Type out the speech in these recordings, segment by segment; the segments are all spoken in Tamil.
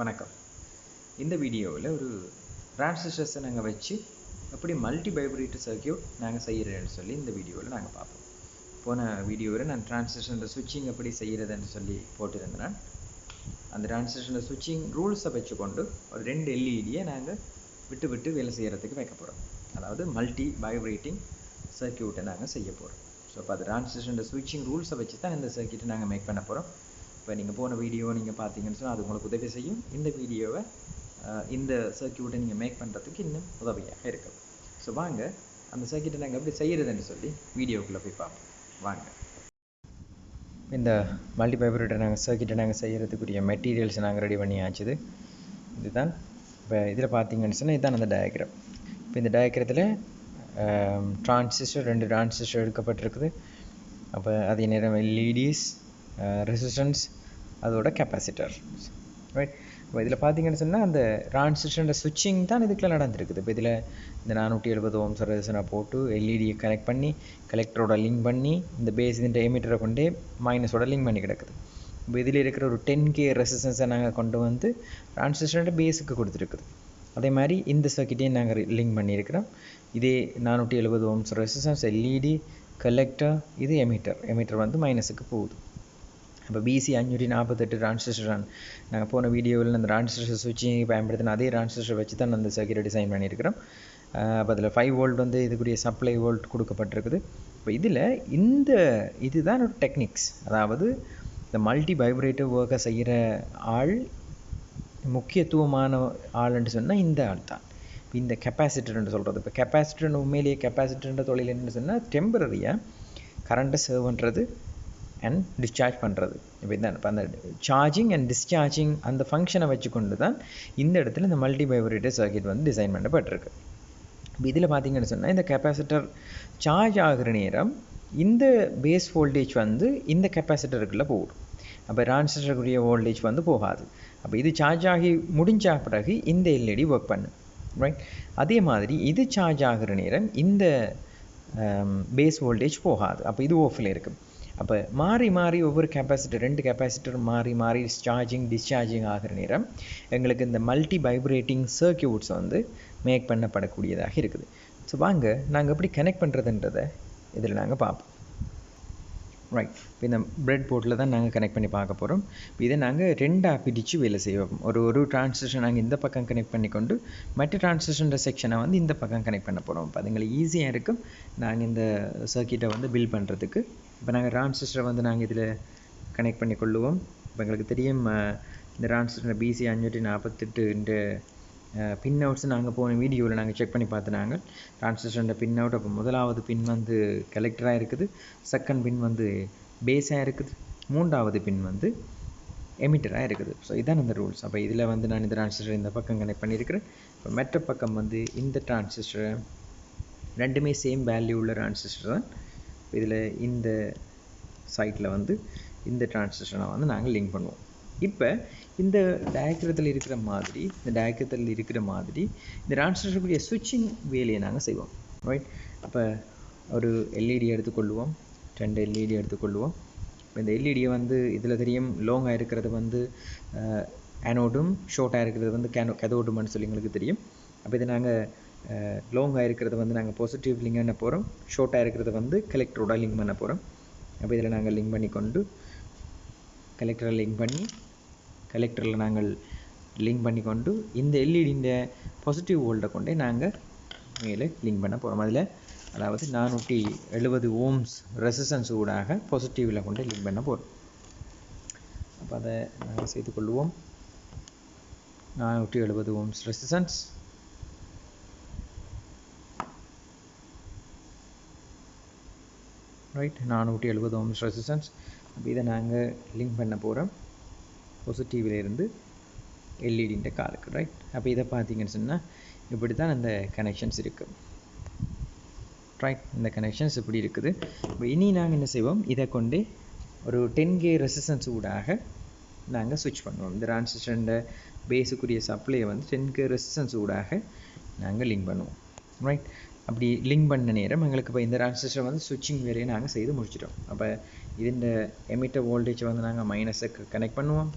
வணக்கம். இந்த வீடியோவில் ஒரு டிரான்சிஸ்டர்ஸை நாங்கள் வச்சு எப்படி மல்டி பைப்ரேட்டர் சர்க்கியூட் நாங்கள் செய்கிறேன்னு சொல்லி இந்த வீடியோவில் நாங்கள் பார்ப்போம். போன வீடியோவில் நான் டிரான்சிஸ்டர் சுவிட்சிங் எப்படி செய்கிறதுன்னு சொல்லி போட்டிருந்தேன். அந்த டிரான்சிஸ்டர் சுவிட்சிங் ரூல்ஸை வச்சுக்கொண்டு ஒரு ரெண்டு எல்இடியை நாங்கள் விட்டு விட்டு வேலை செய்கிறதுக்கு வைக்க போகிறோம் அதாவது மல்டி பைப்ரேட்டிங் சர்க்கியூட்டை நாங்கள் செய்ய போகிறோம் ஸோ அப்போ அது டிரான்சிஸ்டர் சுவிட்சிங் ரூல்ஸை வச்சு தான் இந்த சர்க்கியூட்டை நாங்கள் மேக் பண்ண போகிறோம் இப்போ நீங்கள் போன வீடியோ நீங்கள் பார்த்தீங்கன்னு சொன்னால் அது உங்களுக்கு உதவி செய்யும். இந்த வீடியோவை இந்த சர்க்கியூட்டை நீங்கள் மேக் பண்ணுறதுக்கு இன்னும் உதவியாக இருக்கும். ஸோ வாங்க அந்த சர்க்கியூட்டை நாங்கள் எப்படி செய்கிறதுன்னு சொல்லி வீடியோக்குள்ளே போய் பார்ப்போம். வாங்க. இந்த மல்டி நாங்கள் சர்க்கியூட்டை நாங்கள் செய்கிறதுக்குரிய மெட்டீரியல்ஸ் நாங்கள் ரெடி பண்ணி ஆச்சுது இதுதான். இப்போ இதில் பார்த்தீங்கன்னு சொன்னால் இதுதான் அந்த டயக்ராம் இப்போ இந்த டயக்ரத்தில் டிரான்சிஸ்டர் ரெண்டு டிரான்சிஸ்டர் எடுக்கப்பட்டிருக்குது. அப்போ அதே நேரம் எல்இடிஸ் ரெசிஸ்டன்ஸ் அதோட கெப்பாசிட்டர் ரைட் இப்போ இதில் பார்த்தீங்கன்னு சொன்னால் அந்த டிரான்சிஸ்டரோட சுவிட்சிங் தான் இதுக்குள்ள நடந்திருக்குது. இப்போ இதில் இந்த நானூற்றி எழுபது ஓம்ஸ் ரெசிஸ்டனை போட்டு எல்இடியை கனெக்ட் பண்ணி கலெக்டரோட லிங்க் பண்ணி இந்த பேஸ் இந்த எமிட்டரை கொண்டே மைனஸோட லிங்க் பண்ணி கிடக்குது. இப்போ இதில் இருக்கிற ஒரு டென் கே ரெசிஸ்டன்ஸை நாங்கள் கொண்டு வந்து டிரான்சிஸ்டரோட பேஸுக்கு கொடுத்துருக்குது. அதே மாதிரி இந்த சர்க்கிட்டையும் நாங்கள் லிங்க் பண்ணியிருக்கிறோம். இதே நானூற்றி எழுபது ஓம்ஸ் ரெசிஸ்டன்ஸ் எல்இடி கலெக்டர் இது எமிட்டர் எமிட்டர் வந்து மைனஸுக்கு போகுது. இப்போ பிசி அஞ்சூற்றி நாற்பத்தெட்டு டிரான்சிஸ்டர் நாங்கள் போன வீடியோவில் அந்த டிரான்சிஸ்டர் சுவிட்சிங் பயன்படுத்தின அதே டிரான்சிஸ்டர் வச்சு தான் அந்த சர்க்கியூட்டை டிசைன் பண்ணியிருக்கிறோம். அப்போ அதில் ஃபைவ் வோல்ட் வந்து இதுக்குரிய சப்ளை வோல்ட் கொடுக்கப்பட்டிருக்குது. இப்போ இதில் இந்த இதுதான் ஒரு டெக்னிக்ஸ் அதாவது இந்த மல்டி வைப்ரேட்டிவ் ஒர்க்கை செய்கிற ஆள் முக்கியத்துவமான ஆள்னு சொன்னால் இந்த ஆள் தான். இந்த கெப்பாசிட்டர்னு சொல்கிறது இப்போ கெப்பாசிட்டர்னு உண்மையிலேயே கெப்பாசிட்டர்ன்ற தொழில் என்னன்னு சொன்னால் டெம்பரரியாக கரண்ட்டை சர்வ் பண்ணுறது அண்ட் டிஸ்சார்ஜ் பண்ணுறது இப்போ இந்த இப்போ அந்த சார்ஜிங் அண்ட் டிஸ்சார்ஜிங் அந்த ஃபங்க்ஷனை வச்சுக்கொண்டு தான் இந்த இடத்துல இந்த மல்டி வைப்ரேட்டர் சர்க்கியூட் வந்து டிசைன் பண்ணப்பட்டிருக்கு. இப்போ இதில் பார்த்தீங்கன்னு சொன்னால் இந்த கெப்பாசிட்டர் சார்ஜ் ஆகிற நேரம் இந்த பேஸ் வோல்டேஜ் வந்து இந்த கெப்பாசிட்டருக்குள்ளே போகும் அப்போ டிரான்சிஸ்டருக்குரிய வோல்டேஜ் வந்து போகாது. அப்போ இது சார்ஜ் ஆகி முடிஞ்ச பிறகு இந்த எல்இடி ஒர்க் பண்ணும். ரைட் அதே மாதிரி இது சார்ஜ் ஆகிற நேரம் இந்த um, பேஸ் வோல்டேஜ் போகாது. அப்போ இது ஓஃபில் இருக்குது அப்போ மாறி மாறி ஒவ்வொரு கெப்பாசிட்டர் ரெண்டு கெப்பாசிட்டர் மாறி மாறி சார்ஜிங் டிஸ்சார்ஜிங் ஆகிற நேரம் எங்களுக்கு இந்த மல்டி வைப்ரேட்டிங் சர்க்கியூட்ஸ் வந்து மேக் பண்ணப்படக்கூடியதாக இருக்குது. ஸோ வாங்க நாங்கள் எப்படி கனெக்ட் பண்ணுறதுன்றதை இதில் நாங்கள் பார்ப்போம். ரைட் இப்போ இந்த பிரெட் போர்ட்டில் தான் நாங்கள் கனெக்ட் பண்ணி பார்க்க போகிறோம் இப்போ இதை நாங்கள் ரெண்டாக பிடிச்சு வேலை செய்வோம் ஒரு ஒரு டிரான்ஸ்லேஷன் நாங்கள் இந்த பக்கம் கனெக்ட் பண்ணிக்கொண்டு மற்ற டிரான்ஸ்லேஷன் செக்ஷனை வந்து இந்த பக்கம் கனெக்ட் பண்ண போகிறோம் இப்போ அதுங்களுக்கு ஈஸியாக இருக்கும். நாங்கள் இந்த சர்க்கியூட்டை வந்து பில் பண்ணுறதுக்கு இப்போ நாங்கள் டிரான்சிஸ்டரை வந்து நாங்கள் இதில் கனெக்ட் பண்ணி கொள்ளுவோம் இப்போ எங்களுக்கு தெரியும் இந்த டிரான்சிஸ்டர் பிசி அஞ்சூற்றி நாற்பத்தெட்டு இந்த பின் அவுட்ஸ் நாங்கள் போன வீடியோவில் நாங்கள் செக் பண்ணி பார்த்துனாங்க. டிரான்சிஸ்டர் பின் அவுட் அப்போ முதலாவது பின் வந்து கலெக்டராக இருக்குது. செகண்ட் பின் வந்து பேஸாக இருக்குது. மூன்றாவது பின் வந்து எமிட்டராக இருக்குது. ஸோ இதான் இந்த ரூல்ஸ் அப்போ இதில் வந்து நான் இந்த டிரான்சிஸ்டர் இந்த பக்கம் கனெக்ட் பண்ணியிருக்கிறேன். இப்போ மற்ற பக்கம் வந்து இந்த டிரான்சிஸ்டரை ரெண்டுமே சேம் வேல்யூ உள்ள டிரான்சிஸ்டர் தான். இதில் இந்த சைட்டில் வந்து இந்த ட்ரான்ஸ்லேஷனை வந்து நாங்கள் லிங்க் பண்ணுவோம். இப்போ இந்த டயக்ரத்தில் இருக்கிற மாதிரி இந்த டயக்ரத்தில் இருக்கிற மாதிரி இந்த டிரான்சிஸ்டருக்குரிய சுவிட்சிங் வேலையை நாங்கள் செய்வோம். ரைட் இப்போ ஒரு எல்இடி எடுத்துக்கொள்வோம். ரெண்டு எல்இடி எடுத்துக்கொள்வோம். இப்போ இந்த எல்இடியை வந்து இதில் தெரியும் லோங்காக இருக்கிறது வந்து ஆனோடும் ஷார்ட்டாக இருக்கிறது வந்து கேனோ கெதோடுமான்னு சொல்லி எங்களுக்கு தெரியும். அப்போ இதை நாங்கள் லாங்காக இருக்கிறத வந்து நாங்கள் பாசிட்டிவ் லிங்க் பண்ண போகிறோம் ஷார்ட்டாக இருக்கிறத வந்து கலெக்டரோட லிங்க் பண்ண போகிறோம் அப்போ இதில் நாங்கள் லிங்க் பண்ணி கொண்டு கலெக்டரை லிங்க் பண்ணி கலெக்டரில் நாங்கள் லிங்க் பண்ணி கொண்டு இந்த எல்இடிஇந்த பாசிட்டிவ் ஓல்டை கொண்டே நாங்கள் மேலே லிங்க் பண்ண போகிறோம் அதில் அதாவது நானூற்றி எழுபது ஓம்ஸ் ரெசிஸ்டன்ஸ் ஊடாக பாசிட்டிவில் கொண்டு லிங்க் பண்ண போகிறோம் அப்போ அதை நாங்கள் செய்து கொள்வோம் நானூற்றி எழுபது ஓம்ஸ் ரெசிஸ்டன்ஸ் ரைட் நானூற்றி எழுபது ஓம்ஸ் ரெசிஸ்டன்ஸ் அப்போ இதை நாங்கள் லிங்க் பண்ண போகிறோம் பாசிட்டிவ்லேருந்து எல்இடின்ற காருக்கு ரைட் அப்போ இதை பார்த்தீங்கன்னு சொன்னால் இப்படி தான் அந்த கனெக்ஷன்ஸ் இருக்குது ரைட் இந்த கனெக்ஷன்ஸ் இப்படி இருக்குது. இப்போ இனி நாங்கள் என்ன செய்வோம்? இதை கொண்டு ஒரு டென் கே ரெசிஸ்டன்ஸ் ஊடாக நாங்கள் ஸ்விட்ச் பண்ணுவோம். இந்த டிரான்சிஸ்டர்ன்ற பேஸுக்குரிய சப்ளையை வந்து டென் கே ரெசிஸ்டன்ஸ் ஊடாக நாங்கள் லிங்க் பண்ணுவோம். ரைட் அப்படி லிங்க் பண்ண நேரம் எங்களுக்கு இப்போ இந்த டிரான்சிஸ்டர் வந்து சுவிட்சிங் வரையும் நாங்கள் செய்து முடிச்சிட்டோம். அப்போ இதுண்ட எமிட்ட வோல்டேஜ் வந்து நாங்கள் மைனஸை கனெக்ட் பண்ணுவோம்.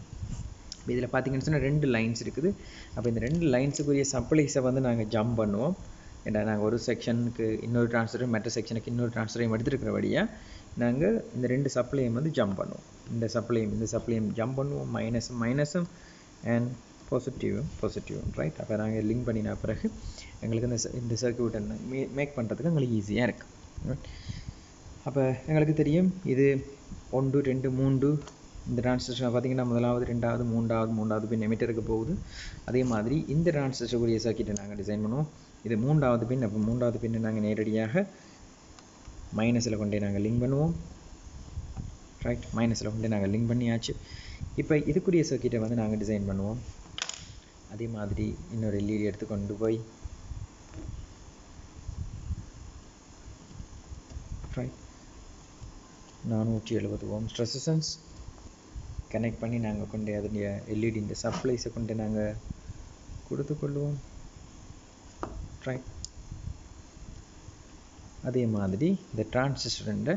இதில் பார்த்தீங்கன்னு சொன்னால் ரெண்டு லைன்ஸ் இருக்குது. அப்போ இந்த ரெண்டு லைன்ஸுக்குரிய சப்ளைஸை வந்து நாங்கள் ஜம்ப் பண்ணுவோம். ஏன்னா நாங்கள் ஒரு செக்ஷனுக்கு இன்னொரு டிரான்ஸ்ஃபரும் மற்ற செக்ஷனுக்கு இன்னொரு ட்ரான்ஸ்ஃபரையும் டிரான்ஸ்ஃபரையும் எடுத்துருக்கிறபடியாக நாங்கள் இந்த ரெண்டு சப்ளையும் வந்து ஜம்ப் பண்ணுவோம். இந்த சப்ளையும் இந்த சப்ளையும் ஜம்ப் பண்ணுவோம். மைனஸும் மைனஸும் அண்ட் பாசிட்டிவும் பாசிட்டிவும் ரைட் அப்போ நாங்கள் லிங்க் பண்ணின பிறகு எங்களுக்கு இந்த இந்த சர்க்கியூட்டை மேக் பண்ணுறதுக்கு எங்களுக்கு ஈஸியாக இருக்குது அப்போ எங்களுக்கு தெரியும் இது ஒன்று ரெண்டு மூன்று இந்த டிரான்சிஸ்டர் பார்த்திங்கன்னா முதலாவது ரெண்டாவது மூன்றாவது மூன்றாவது பின் எமிட்டருக்கு போகுது. அதே மாதிரி இந்த டிரான்சிஸ்டருக்குரிய சர்க்கியூட்டை நாங்கள் டிசைன் பண்ணுவோம். இது மூன்றாவது பின் அப்போ மூன்றாவது பின்னை நாங்கள் நேரடியாக மைனஸில் கொண்டே நாங்கள் லிங்க் பண்ணுவோம். ரைட் மைனஸில் கொண்டே நாங்கள் லிங்க் பண்ணியாச்சு. இப்போ இதுக்குரிய சர்க்கியூட்டை வந்து நாங்கள் டிசைன் பண்ணுவோம். அதே மாதிரி இன்னொரு எல்இடி எடுத்து கொண்டு போய் நானூற்றி எழுபது ஓம்ஸ் ரெசிஸ்டன்ஸ் கனெக்ட் பண்ணி நாங்கள் கொண்டு அதனுடைய எல்இடி இந்த சப்ளைஸை கொண்டு நாங்கள் கொடுத்து கொள்வோம். ரைட் அதே மாதிரி இந்த டிரான்சிஸ்டருன்ற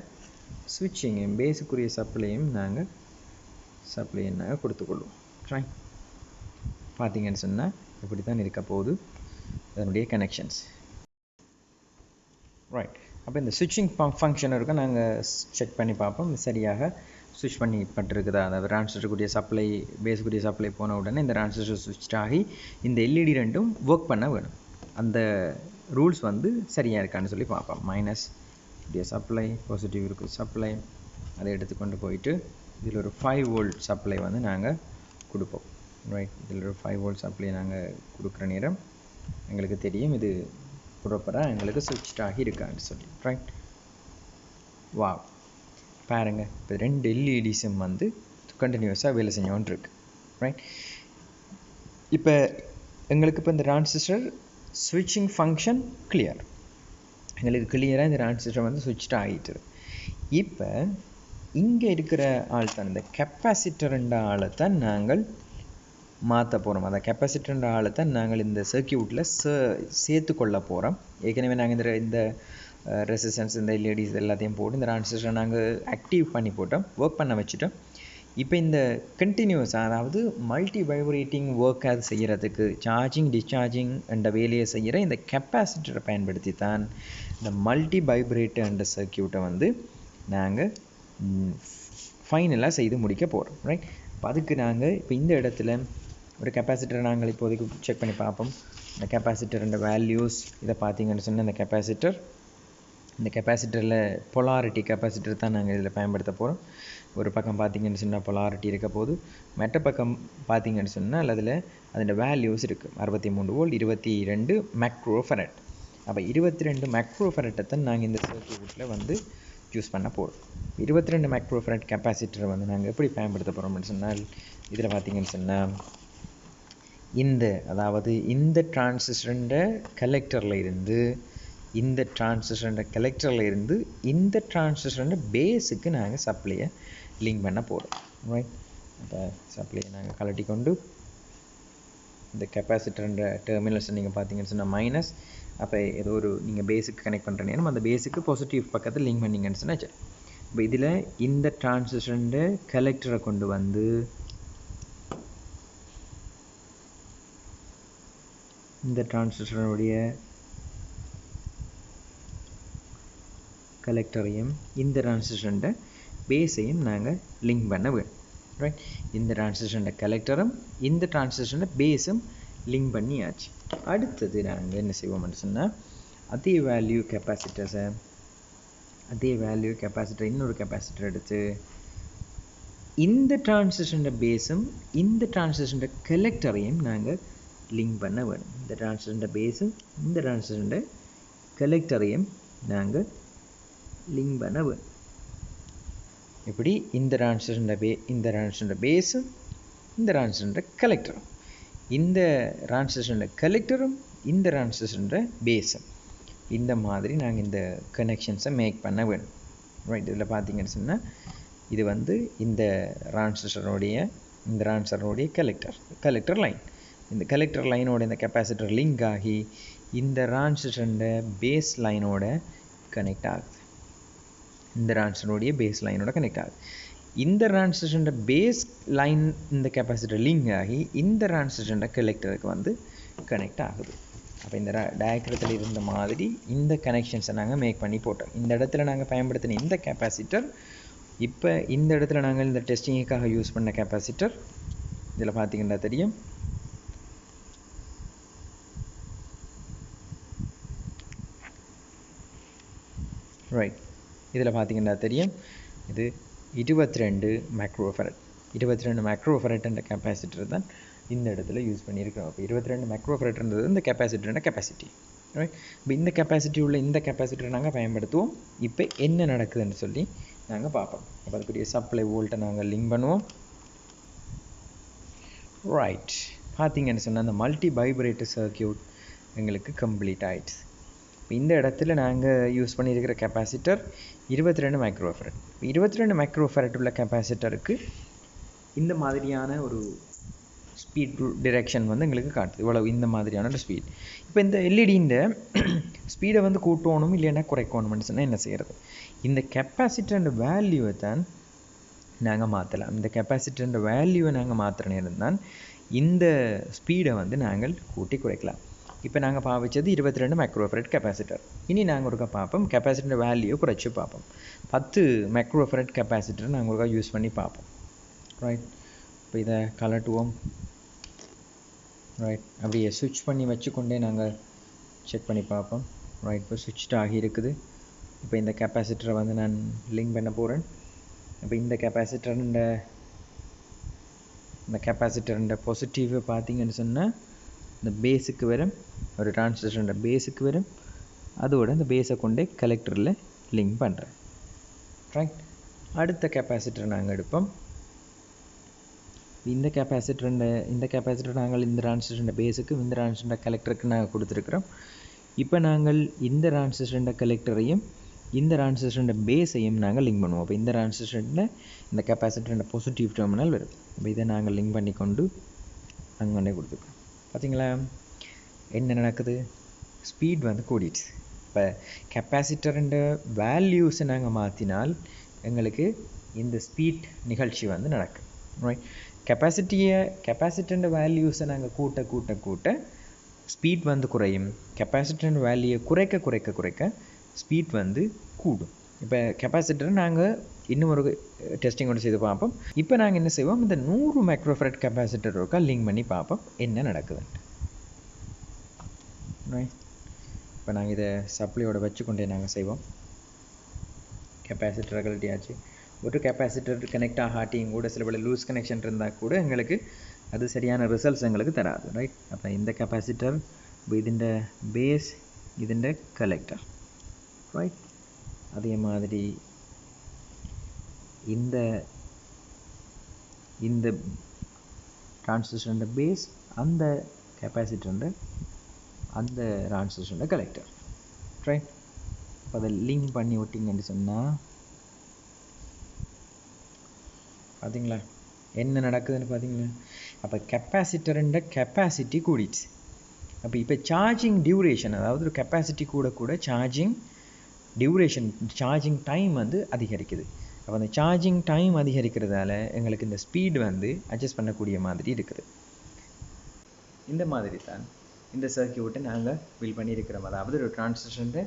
சுவிட்சிங்கையும் பேஸுக்குரிய சப்ளையும் நாங்கள் சப்ளையும் நாங்கள் கொடுத்துக்கொள்வோம் ரைட் பார்த்தீங்கன்னு சொன்னால் இப்படி தான் இருக்க போகுது. அதனுடைய கனெக்ஷன்ஸ் ரைட் அப்போ இந்த சுவிட்சிங் ஃபங்க்ஷன் இருக்க நாங்கள் செக் பண்ணி பார்ப்போம். சரியாக சுவிட்ச் பண்ணி பட்டிருக்குதா? அதாவது டிரான்சிஸ்டருக்குரிய சப்ளை பேஸுக்குரிய சப்ளை போன உடனே இந்த டிரான்சிஸ்டர் சுவிட்ச் ஆகி இந்த எல்இடி ரெண்டும் ஒர்க் பண்ண வேணும். அந்த ரூல்ஸ் வந்து சரியாக இருக்கான்னு சொல்லி பார்ப்போம். மைனஸ் இப்படிய சப்ளை பாசிட்டிவ் இருக்குது சப்ளை அதை எடுத்துக்கொண்டு போயிட்டு இதில் ஒரு ஃபைவ் வோல்ட் சப்ளை வந்து நாங்கள் கொடுப்போம். ரைட் இதில் ஒரு ஃபைவ் வோல்ட் சப்ளை நாங்கள் கொடுக்குற நேரம் எங்களுக்கு தெரியும். இது ப்ராப்பராக எங்களுக்கு சுவிட்ச் ஆகி இருக்கான்னு சொல்லி. ரைட் வா பாருங்க இப்போ ரெண்டு எல்இடிஸும் வந்து கண்டினியூஸாக வேலை செஞ்சோன் இருக்கு. ரைட் இப்போ எங்களுக்கு இப்போ இந்த டிரான்சிஸ்டர் ஸ்விட்சிங் ஃபங்க்ஷன் கிளியர் எங்களுக்கு கிளியராக இந்த டிரான்சிஸ்டர் வந்து சுவிட்ச்ட் ஆகிட்டு இப்போ இங்கே இருக்கிற ஆள் தான் இந்த கெப்பாசிட்டர்ன்ற ஆளை தான் நாங்கள் மாற்ற போகிறோம் அந்த கெப்பாசிட்டர்ன்ற ஆளை தான் நாங்கள் இந்த சர்க்கியூட்டில் சே சேர்த்து கொள்ள போகிறோம் ஏற்கனவே நாங்கள் இந்த இந்த ரெசிஸ்டன்ஸ் இந்த எல்இடிஸ் எல்லாத்தையும் போட்டு இந்த டிரான்சிஸ்டரை நாங்கள் ஆக்டிவ் பண்ணி போட்டோம். ஒர்க் பண்ண வச்சுட்டோம். இப்போ இந்த கண்டினியூஸ் அதாவது மல்டி வைப்ரேட்டிங் ஒர்க் அது செய்கிறதுக்கு சார்ஜிங் டிஸ்சார்ஜிங் என்ற வேலையை செய்கிற இந்த கெப்பாசிட்டரை பயன்படுத்தி தான் இந்த மல்டி வைப்ரேட்டர் என்ற சர்க்கியூட்டை வந்து நாங்கள் ஃபைனலாக செய்து முடிக்க போகிறோம் ரைட் இப்போ அதுக்கு நாங்கள் இப்போ இந்த இடத்துல ஒரு கெப்பாசிட்டரை நாங்கள் இப்போதைக்கு செக் பண்ணி பார்ப்போம். இந்த கெப்பாசிட்டரோட வேல்யூஸ் இதை பார்த்தீங்கன்னு சொன்னால் இந்த கெப்பாசிட்டர் இந்த கெப்பாசிட்டரில் பொலாரிட்டி கெப்பாசிட்டர் தான் நாங்கள் இதில் பயன்படுத்த போகிறோம் ஒரு பக்கம் பார்த்தீங்கன்னு சொன்னால் பொலாரிட்டி இருக்க போது மற்ற பக்கம் பார்த்தீங்கன்னு சொன்னால் அதில் அதோட வேல்யூஸ் இருக்குது அறுபத்தி மூணு வோல்ட் இருபத்தி ரெண்டு மேக்ரோஃபரட் அப்போ இருபத்தி ரெண்டு மேக்ரோஃபரட்டை தான் நாங்கள் இந்த சர்க்கியூட்டில் வந்து யூஸ் பண்ண போகிறோம் இருபத்தி ரெண்டு மேக்ரோஃபரட் கெப்பாசிட்டரை வந்து நாங்கள் எப்படி பயன்படுத்த போகிறோம்னு சொன்னால் இதில் பார்த்தீங்கன்னு சொன்னால் இந்த அதாவது இந்த டிரான்சிஸ்டர்ன்ற கலெக்டரில் இருந்து இந்த டிரான்சிஸ்டர்ன்ற கலெக்டரில் இருந்து இந்த டிரான்சிஸ்டர்ன்ற பேஸுக்கு நாங்கள் சப்ளையை லிங்க் பண்ண போகிறோம் ரைட் அப்போ சப்ளையை நாங்கள் கலட்டி கொண்டு இந்த கெப்பாசிட்டர்ன்ற டெர்மினல்ஸ் நீங்கள் பார்த்தீங்கன்னு சொன்னால் மைனஸ் அப்போ ஏதோ ஒரு நீங்கள் பேஸுக்கு கனெக்ட் பண்ணுற நேரம் அந்த பேஸுக்கு பாசிட்டிவ் பக்கத்தில் லிங்க் பண்ணிங்கன்னு சொன்னால் இப்போ இதில் இந்த டிரான்சிஸ்டர்ன்ற கலெக்டரை கொண்டு வந்து இந்த டிரான்சிஸ்டருடைய கலெக்டரையும் இந்த டிரான்சிஸ்டர்ன்ற பேஸையும் நாங்கள் லிங்க் பண்ண வேணும் ரைட் இந்த டிரான்சிஸ்டர்ன்ற கலெக்டரும் இந்த டிரான்சிஸ்டர்ன்ற பேஸும் லிங்க் பண்ணியாச்சு. அடுத்தது நாங்கள் என்ன செய்வோம்னு சொன்னால் அதே வேல்யூ கெப்பாசிட்டர்ஸை அதே வேல்யூ கெப்பாசிட்டர் இன்னொரு கெப்பாசிட்டர் எடுத்து இந்த டிரான்சிஸ்டர்ன்ற பேஸும் இந்த டிரான்சிஸ்டர்ன்ற கலெக்டரையும் நாங்கள் லிங்க் பண்ண வேணும் இந்த டிரான்சிஸ்டர்ன்ற பேஸும் இந்த டிரான்சிஸ்டர்ன்ற கலெக்டரையும் நாங்கள் லிங்க் பண்ண வேணும் இப்படி இந்த டிரான்சிஸ்டர்ன்ற பே இந்த டிரான்சிஸ்டர்ன்ற பேஸும் இந்த டிரான்சிஸ்டர்ன்ற கலெக்டரும் இந்த டிரான்சிஸ்டர்ன்ற கலெக்டரும் இந்த டிரான்சிஸ்டர்ன்ற பேஸும் இந்த மாதிரி நாங்கள் இந்த கனெக்ஷன்ஸை மேக் பண்ண வேணும். ரைட் இதில் பார்த்தீங்கன்னு சொன்னால் இது வந்து இந்த டிரான்சிஸ்டருடைய இந்த டிரான்சிஸ்டருடைய கலெக்டர் கலெக்டர் லைன் இந்த கலெக்டர் லைனோட இந்த கெப்பாசிட்டர் லிங்க் ஆகி இந்த டிரான்சிஸ்டர்ன்ற பேஸ் லைனோட கனெக்ட் ஆகுது. இந்த டிரான்சிஸ்டருடைய பேஸ் லைனோட கனெக்ட் ஆகுது. இந்த டிரான்சிஸ்டரோட பேஸ் லைன் இந்த கெப்பாசிட்டர் லிங்க் ஆகி இந்த டிரான்சிஸ்டரோட கலெக்டருக்கு வந்து கனெக்ட் ஆகுது. அப்போ இந்த டயக்ரத்தில் இருந்த மாதிரி இந்த கனெக்ஷன்ஸை நாங்கள் மேக் பண்ணி போட்டோம். இந்த இடத்துல நாங்கள் பயன்படுத்தின இந்த கெப்பாசிட்டர் இப்போ இந்த இடத்துல நாங்கள் இந்த டெஸ்டிங்குக்காக யூஸ் பண்ண கெப்பாசிட்டர் இதில் பார்த்தீங்கன்னா தெரியும். ரைட் இதில் பார்த்தீங்கன்னா தெரியும்? இது இருபத்தி ரெண்டு மேக்ரோஃபரட் இருபத்தி ரெண்டு மேக்ரோஃபரட்ன்ற கெப்பாசிட்டர் தான் இந்த இடத்துல யூஸ் பண்ணியிருக்கிறோம். அப்போ இருபத்தி ரெண்டு மேக்ரோஃபரட்ன்றது இந்த கெப்பாசிட்டரோட கெப்பாசிட்டி ரைட் இப்போ இந்த கெப்பாசிட்டி உள்ள இந்த கெப்பாசிட்டரை நாங்கள் பயன்படுத்துவோம். இப்போ என்ன நடக்குதுன்னு சொல்லி நாங்கள் பார்ப்போம். அப்போ அதுக்குரிய சப்ளை வோல்ட்டை நாங்கள் லிங்க் பண்ணுவோம். ரைட் பார்த்தீங்கன்னு சொன்னால் அந்த மல்டி பைப்ரேட்டர் சர்க்கியூட் எங்களுக்கு கம்ப்ளீட் ஆகிடுச்சு இந்த இடத்துல நாங்கள் யூஸ் பண்ணியிருக்கிற கெப்பாசிட்டர் இருபத்தி ரெண்டு மைக்ரோஃபரட் இருபத்தி ரெண்டு மைக்ரோஃபரட் உள்ள கெப்பாசிட்டருக்கு இந்த மாதிரியான ஒரு ஸ்பீட் டிரெக்ஷன் வந்து எங்களுக்கு காட்டுது. இவ்வளவு இந்த மாதிரியான ஒரு ஸ்பீட் இப்போ இந்த எல்இடின்ற ஸ்பீடை வந்து கூட்டணும் இல்லைன்னா குறைக்கணும்னு சொன்னால் என்ன செய்கிறது இந்த கெப்பாசிட்டர் வேல்யூவை தான் நாங்கள் மாற்றலாம் இந்த கெப்பாசிட்டர் வேல்யூவை நாங்கள் மாற்றுற நேரம் தான் இந்த ஸ்பீடை வந்து நாங்கள் கூட்டி குறைக்கலாம். இப்போ நாங்கள் பாவிச்சது இருபத்தி ரெண்டு மைக்ரோஃபரட் கெப்பாசிட்டர் இனி நாங்கள் ஒருக்கா பார்ப்போம் கெப்பாசிட்டர் வேல்யூ குறைச்சி பார்ப்போம் பத்து மைக்ரோஃபரட் கெப்பாசிட்டர் நாங்கள் ஒருக்கா யூஸ் பண்ணி பார்ப்போம் ரைட் இப்போ இதை கலட்டுவோம் ரைட் அப்படியே சுவிட்ச் பண்ணி வச்சுக்கொண்டே நாங்கள் செக் பண்ணி பார்ப்போம் ரைட் இப்போ சுவிட்ச் ஆகி இருக்குது. இப்போ இந்த கெப்பாசிட்டரை வந்து நான் லிங்க் பண்ண போகிறேன் இப்போ இந்த கெப்பாசிட்டருண்ட இந்த கெப்பாசிட்டருண்ட பாசிட்டிவ் பார்த்தீங்கன்னு சொன்னால் இந்த பேஸுக்கு வரும். ஒரு டிரான்சிஸ்டரோட பேஸுக்கு வரும். அதோட இந்த பேஸை கொண்டே கலெக்டரில் லிங்க் பண்ணுறேன் ரைட் அடுத்த கெப்பாசிட்டர் நாங்கள் எடுப்போம். இந்த கெப்பாசிட்டருண்ட இந்த கெப்பாசிட்டர் நாங்கள் இந்த டிரான்சிஸ்டரோட பேஸுக்கு இந்த டிரான்சிஸ்டரோட கலெக்டருக்கு நாங்கள் கொடுத்துருக்குறோம். இப்போ நாங்கள் இந்த டிரான்சிஸ்டரோட கலெக்டரையும் இந்த டிரான்சிஸ்டரோட பேஸையும் நாங்கள் லிங்க் பண்ணுவோம். அப்போ இந்த டிரான்சிஸ்டரில் இந்த கெப்பாசிட்டரோட பாசிட்டிவ் டெர்மினல் வரும் அப்போ இதை நாங்கள் லிங்க் பண்ணி கொண்டு அங்கே கொடுத்துருக்கோம் பார்த்தீங்களா என்ன நடக்குது? ஸ்பீட் வந்து கூடிடுச்சு. இப்போ கெப்பாசிட்டருன்ற வேல்யூஸை நாங்கள் மாற்றினால் எங்களுக்கு இந்த ஸ்பீட் நிகழ்ச்சி வந்து நடக்கும் ரைட் கெப்பாசிட்டியை கெப்பாசிட்டர் வேல்யூஸை நாங்கள் கூட்ட கூட்ட கூட்ட ஸ்பீட் வந்து குறையும். கெப்பாசிட்டர் வேல்யூயை குறைக்க குறைக்க குறைக்க ஸ்பீட் வந்து கூடும். இப்போ கெப்பாசிட்டரை நாங்கள் இன்னும் ஒரு டெஸ்டிங்கோட செய்து பார்ப்போம் இப்போ நாங்கள் என்ன செய்வோம் இந்த நூறு மைக்ரோஃபரட் கெப்பாசிட்டர் இருக்கா லிங்க் பண்ணி பார்ப்போம் என்ன நடக்குதுன்ட்டு இப்போ நாங்கள் இதை சப்ளையோட வச்சுக்கொண்டே நாங்கள் செய்வோம் கெப்பாசிட்டரை கழட்டியாச்சு ஒரு கெப்பாசிட்டர் கனெக்ட் ஆகாட்டியும் கூட சில பல லூஸ் கனெக்ஷன் இருந்தால் கூட எங்களுக்கு அது சரியான ரிசல்ட்ஸ் எங்களுக்கு தராது ரைட் அப்போ இந்த கெப்பாசிட்டர் ഇതിൻ്റെ ബേസ് ഇതിൻ്റെ കലക്ടർ റൈറ്റ് அதே மாதிரி இந்த இந்த டிரான்சிஸ்டரோட பேஸ் அந்த கெப்பாசிட்டரோட அந்த டிரான்சிஸ்டரோட கலெக்டர் ரைட் இப்போ அதை லிங்க் பண்ணி விட்டிங்கன்னு சொன்னால் பார்த்தீங்களா என்ன நடக்குதுன்னு பார்த்தீங்களா அப்போ கெப்பாசிட்டருண்ட கெப்பாசிட்டி கூடிடுச்சு. அப்போ இப்போ சார்ஜிங் டியூரேஷன் அதாவது ஒரு கெப்பாசிட்டி கூட கூட சார்ஜிங் டியூரேஷன் சார்ஜிங் டைம் வந்து அதிகரிக்குது. அப்போ அந்த சார்ஜிங் டைம் அதிகரிக்கிறதால எங்களுக்கு இந்த ஸ்பீடு வந்து அட்ஜஸ்ட் பண்ணக்கூடிய மாதிரி இருக்குது. இந்த மாதிரி தான் இந்த சர்க்கியூட்டை நாங்கள் பில் பண்ணியிருக்கிறோம். அதாவது ஒரு டிரான்சிஸ்டன்ட்டு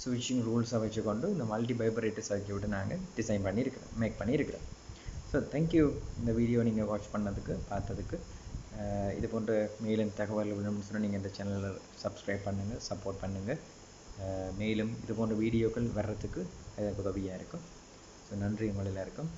ஸ்விட்சிங் ரூல்ஸை வச்சுக்கொண்டு இந்த மல்டி பைபரேட்டர் சர்க்கியூட்டை நாங்கள் டிசைன் பண்ணியிருக்கிறோம் மேக் பண்ணியிருக்கிறோம். ஸோ தேங்க்யூ இந்த வீடியோ நீங்கள் வாட்ச் பண்ணதுக்கு பார்த்ததுக்கு இது போன்ற மேலும் தகவல் வேணும்னு சொன்னால் நீங்கள் இந்த சேனலில் சப்ஸ்கிரைப் பண்ணுங்கள் சப்போர்ட் பண்ணுங்கள் மேலும் இது போன்ற வீடியோக்கள் வர்றதுக்கு உதவியாக இருக்கும். ஸோ நன்றி உங்கள் எல்லாருக்கும்.